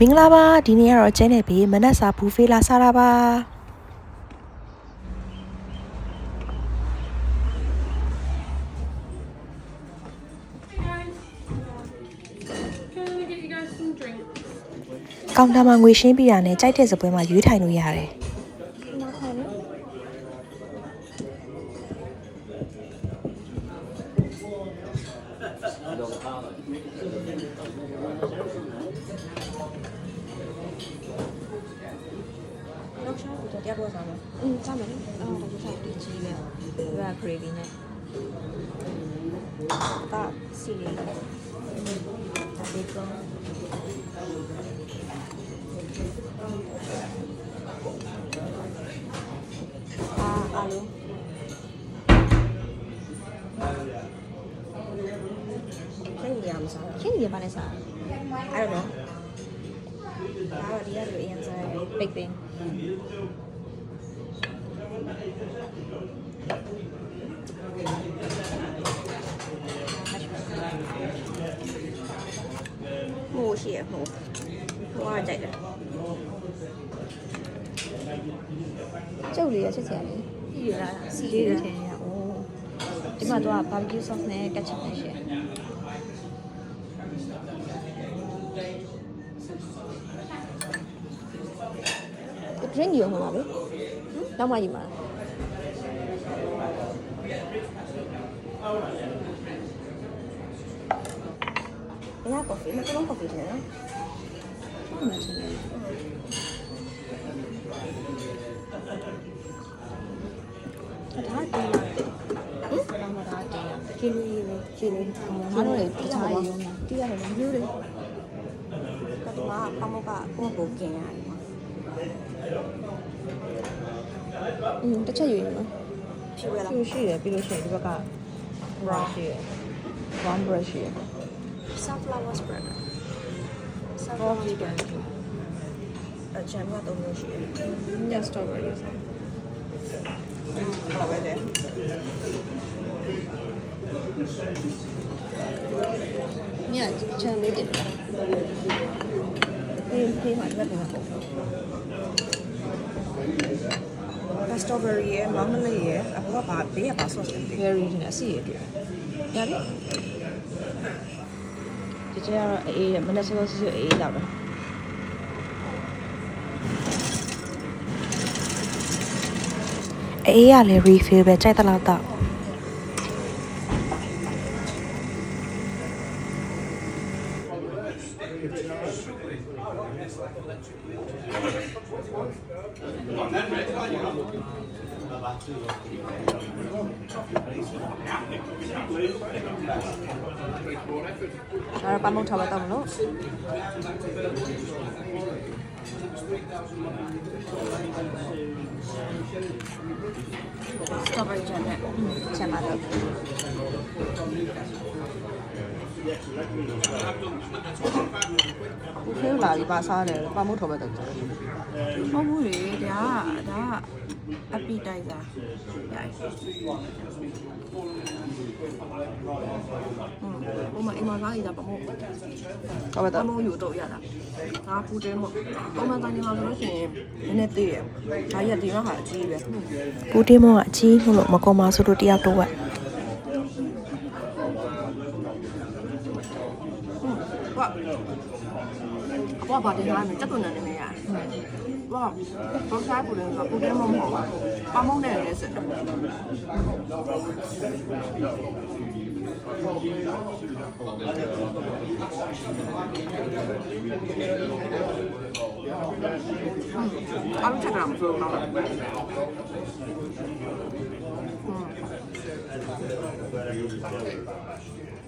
မင်္ဂလာပါဒီနေ့ကတော့ကျဲနေပြီမနက်စာဘူဖေးလာစားတာပါ Can I get you guys some drinks? ကောင်တာမှာငွေရှင်းပြတာနဲ့ကြိုက်တဲ့စပွဲမှာရွေးထိုင်လို့ရတယ် နောက်ရှာကိုတရားတော့စားမယ်။အင်းစားမယ်။အော်ဒါကြိုက်တယ်ကြီးလေ။ဒီက gravy နဲ့ဒါစီလေးဒါဘေကွန်အာအာလူချင်းရမ်းစားချင်းရပါနဲ့စား I don't know ဒါတော့ဒီကတော့အရင်စားရ big thing ရဲ့ဟိုဟိုကကြိုက်တယ်ကျုပ်လေးရချက်စရာလေးဒီလားစီလေးထင်ရအိုးဒီမှာတော့ barbecue sauce နဲ့ ketchup နဲ့ရှယ်ဒရင်းကြီးရောမှာပဲနောက်မှကြီးမှာ ရကော်ဖီမကလုံးကော်ဖီတယ်နော်ဟုတ်မှန်တယ်ဒါတင်ရတယ်ဟင်မဒါတင်ရချီလေးလေးချီလေးမတော်လေတခြားရုံးတီးရတယ်မျိုးတွေကတော့ပမောကပုံပုံကျင်ရတယ်မှာအင်းတစ်ချက်ယူရင်နော်ဖြူရလားဖြူရှိတယ်ပြီးလို့ရှိရင်ဒီဘက်က brush ရှိတယ် brown brush ရှိတယ် spread brown sunflower chicken spread အချမ်းကတော့မျိုးရှိတယ်ည strawberry ဟုတ်ပဲတဲ့ညချမ်းလေးတင်အေးဖေးမှာဒီဘက်ကတော့ strawberry ရယ် marmalade ရယ်အခုကဘာဘေးကဘာ sauce လဲ berry နဲ့အစီရတွေ့ရပြီ ဒီကျကတော့အေးမနက်စောစောစီစီအေးလောက်တယ်အေးရလဲ refill ပဲကြိုက်တဲ့လောက်တော့ ဒါတော့ပမုတ်ထားပါတော့မလို့စတော်ဘယ်ရီဂျန်နဲ့ချမ်းပါတော့ဘူးဖေးလာပြီးပါစားတယ်ပမုတ်ထားပါတော့ဟုတ်ဘူးလေ ဒါကဒါကအပီတိုက်စာရိုက်ဟိုမှာအိမ်မှာသားရတာပမို့ဟုတ်ပါပတော့မို့ယူတော့ရတာဒါပူတဲမို့ပုံမှန်တိုင်းမှာဆိုလို့ရှိရင်နည်းနည်းသေးရဒါရက်ဒီမှာဟာအကြီးပဲပူတင်းမောကအကြီးမှုလို့မကောမဆိုလို့တယောက်တော့ဝက်ကွာကွာဘာတင်လာမလဲတက်ကုန်နေနေရ ကွာဘောစားပူတယ်ဆိုပူတဲမို့မဟုတ်ပမို့နဲ့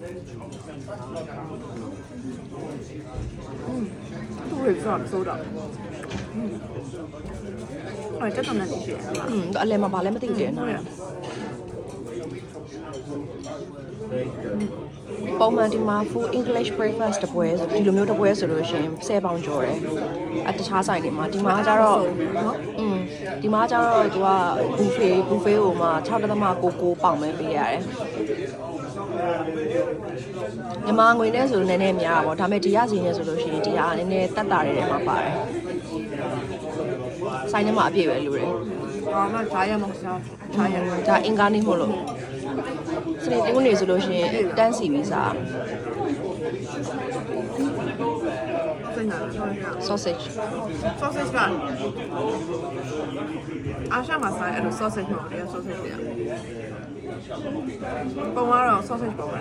လည်းစစ်တယ်အားလုံးချက်ကမစိုးဘူးနော်သူ့ရဲ့ဆော့ဆိုတာအဲ့တက်တော့နေရှိတယ် อืมအလဲမှာဘာလဲမသိတယ်နော်ပုံမှန်ဒီမှာ full english breakfast တပွဲဆိုဒီလိုမျိုးတပွဲဆိုလို့ရှိရင်10ပေါင်ကျော်တယ်အတခြားဆိုင်တွေမှာဒီမှာကျတော့อืมဒီမှာကျတော့သူက buffet buffet ဟိုမှာ6.99ပေါင်ပဲပေးရတယ် မြန်မာငွေနဲ့ဆိုတော့နည်းနည်းများတာပေါ့ဒါပေမဲ့ဒီရစီနဲ့ဆိုလို့ရှိရင်ဒီဟာနည်းနည်းတက်တာတွေထဲမှာပါတယ်ဆိုင်ထဲမှာအပြည့်ပဲလူတွေဘာမှဈာရမစားဈာရဒါအင်္ဂါနေ့မို့လို့စနေတင်းနေဆိုလို့ရှိရင်တန်းစီပြီးစားစိတ်နာတော့ရ sausage sausage ကအားရှမှာစားအဲ့လို sausage မဟုတ်ဘူး sausage တွေကပုံကတော့ sausage ပုံပဲ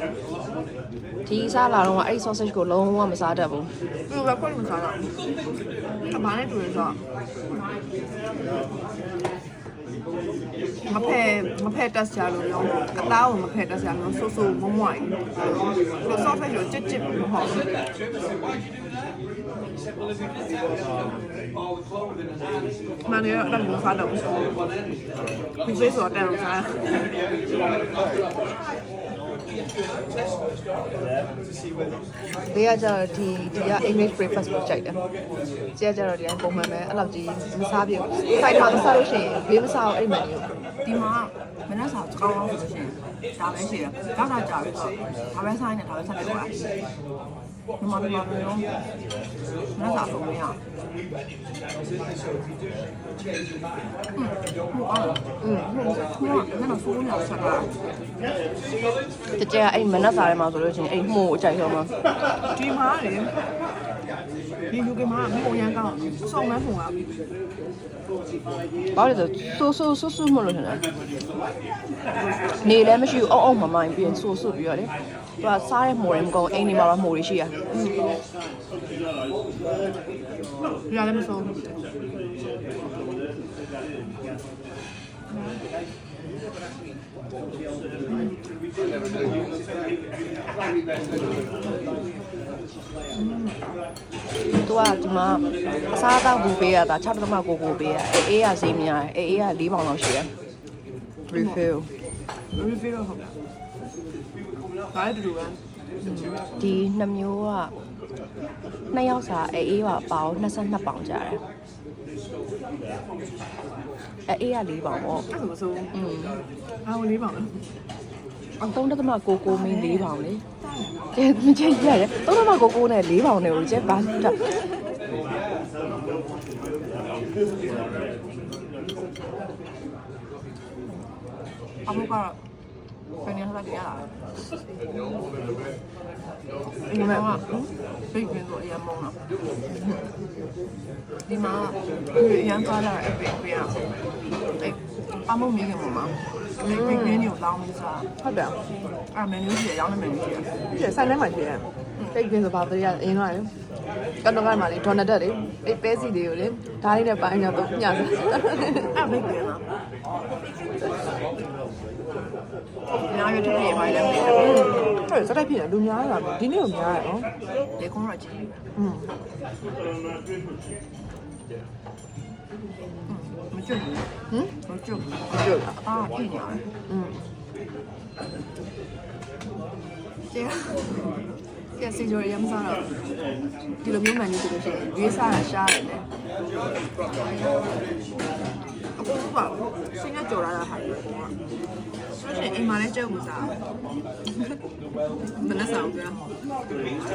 ဒီစားလာတော့ကအဲ့ဒီ sausage ကိုလုံးဝမစားတတ်ဘူးသူကခွင့်မစားတော့အဘာနဲ့တူရဆို မဖဲမဖဲတက်စရာလို့ရောအသားကိုမဖဲတက်စရာလို့ဆိုးဆိုးမမွိုင်းလို့ sausage ကိုကြစ်ကြစ်မဟုတ်ဘူးမန်ရတော့လည်းစားတော့ဒီဖေးဆိုတော့တယ် လို့စားဒီကကျတော့ဒီဒီက English breakfast ကိုကြိုက်တယ်။ကျကကျတော့ဒီကပုံမှန်ပဲအဲ့လောက်ကြီးမစားပြဘူး။ဆိုင်မှာမစားလို့ရှိရင်ဘေးမစားအောင်အဲ့ဒီ menu ဒီမှာမနက်စာကောင်းအောင်ဆိုလို့ရှိရင်ဒါပဲရှိတယ်။ဒါကကြာပြီဆိုဒါပဲဆိုင်နေဒါပဲဆက်တယ်ကွာ။မမမမရောမနက်စာ ဆုံးမရ။อืมဟိုကမနက်ဆိုးနေအောင်ဆက်ကတကယ်အဲ့မနက်စာထဲမှာဆိုလို့ရှိရင်အဲ့မှုအကြိုက်ဆုံးမှာဒီမှာလေဒီလူကမှာမိုးရန်ကောင်းစောင်းမန်းပုံကဘာလို့လဲဆိုဆိုဆိုဆိုမလို့ထင်တယ်နေလည်းမရှိဘူးအုံအုံမမိုင်းပြီးရင်ဆိုဆိုပြီးတော့လေသူကစားတဲ့မှုတွေမကုန်အိမ်နေမှာတော့မှုတွေရှိရရလည်းမဆုံးဘူးသူကဒီမှာအစားအသောက်ဘူးပေးရတာ6.9ကိုပေးရအေးအေးရဈေးများတယ်အေးအေးရ4ပေါင်လောက်ရှိရ refill review တော့ဟုတ်တယ်ဒါလည်းတူတူပဲဒီနှစ်မျိုးကနှစ်ယောက်စာအေးအေးပါပေါင်း22ပေါင်ကြတယ်အေးအေးရ4ပေါင်ပေါ့အဲ့ဒါမဆိုးอืมအားဝင်လေးပါမယ်အ3.9ကိုမင်း4ပေါင်လေကျဲမကျဲရတယ်3.9ကိုနဲ့4ပေါင်နဲ့ကိုကျဲဘာတာ အမှုကတော့ဘယ်နေရာဆက်တင်ရတာလဲဒီမှာကဘိတ်ကင်းဆိုအရင်မုန်းတာဒီမှာအရင်ကားလာအပိတ်ပေးရအဲ့အမှုမိခင်မှာဘိတ်ကင်းကိုလောင်းပြီးစားဟုတ်တယ်အဲ့မန်နူးကြီးရောင်းနေမန်နူးကြီးဒီဆိုင်ထဲမှာရှိ တယ်တိတ်ကင်းဆိုပါတည်းရအရင်ကလေကတော့ကမှလေဒေါ်နတက်လေအဲ့ပဲစီလေးကိုလေဓာတ်လေးနဲ့ပိုင်းတော့ညစား အဲ့ဘိတ်ကင်းလားညာရတဲ့ပြေးပါလေမင်း အဲ့စတိုက်ဖြစ်တယ်လူများလာပြီဒီနေ့ကိုများရနော် လေကုန်းရကြီး อืม မကျွတ်ဘူး ဟမ် မကျွတ်ဘူး ကျုပ်လား အာပြင်းရတယ် อืม ကျေ ကျေစီဂျိုရမ်းစားတော့ဒီလိုမျိုးမှန်နေဆိုလို့ရှိရင်ရွေးစားတာရှားတယ်လေအခုကစင်ကကြော်လာတာဟာလေဆိုတော့ရှင်အိမ်မှာလည်းကြောက်ဘူးစားမနှဆောင်ကြ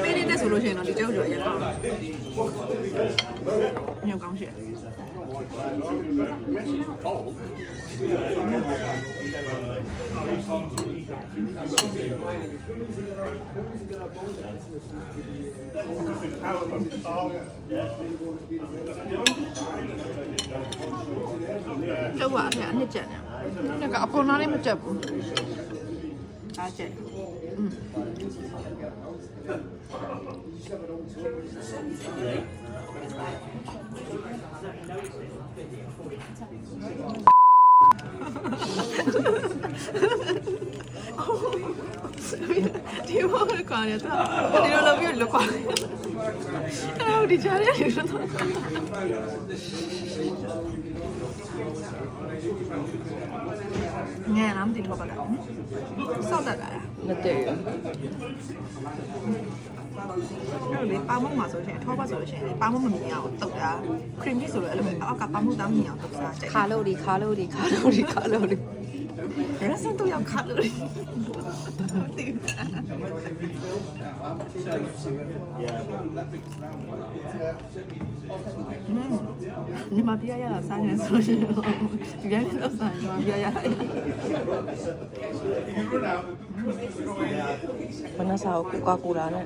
ပေးနေတဲ့ဆိုလို့ရှိရင်တော့ဒီကြောက်ကြော်ရမ်းကောင်းညောင်းကောင်းရှယ်လော က်ပါအဲ့အနှစ်ကျန်တယ်။ဒါကအပေါ်နားလေးမကျက်ဘူး။အားကျက်။อืมဒီ မောင်ကွာနေတာဒီလိုလုပ်ပြီးလောကွာအဲ့တော့ဒီကြားရရတော့ငါနာမသိတော့ပါတော့စောက်တတ်တာလားမတည့်အဲ့လိုလေပါမုံမှာဆိုရှင်ထောပါဆိုလို့ရှင်ပါမုံမမြင်အောင်တုတ်တာခရင်ကြီးဆိုလို့အဲ့လိုအောက်ကပါမုံတောင်းမြင်အောင်တုတ်စားကြိုက်ခါလို့ဒီခါလို့ဒီခါလို့ဒီခါလို့ဒီ ရက်စံတော့ရောက်ခါလို့တိညီမပြရရတာစားနေဆိုရှင်ဒီကနေ့တော့စားညီမပြရရဘနဆာကိုကိုကာကိုလာနဲ့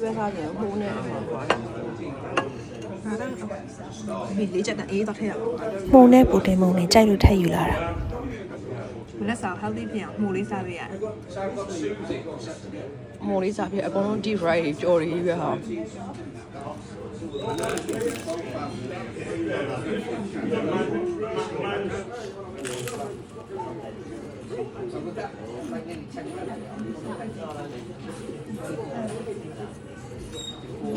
တွဲထားတယ်ဟိုးနဲ့ဒါတော့ဒီလေးချက်တအေးတော့ထည့်ရအောင်မုံနဲ့ပူတင်မုံနဲ့ကြိုက်လို့ထည့်ယူလာတာမလက်စား healthy ဖြစ်အောင်မှုလေးစားပေးရတယ်မှုလေးစားပြီးအကုန်လုံး deep fry တွေကြော်တွေရွေးဟာ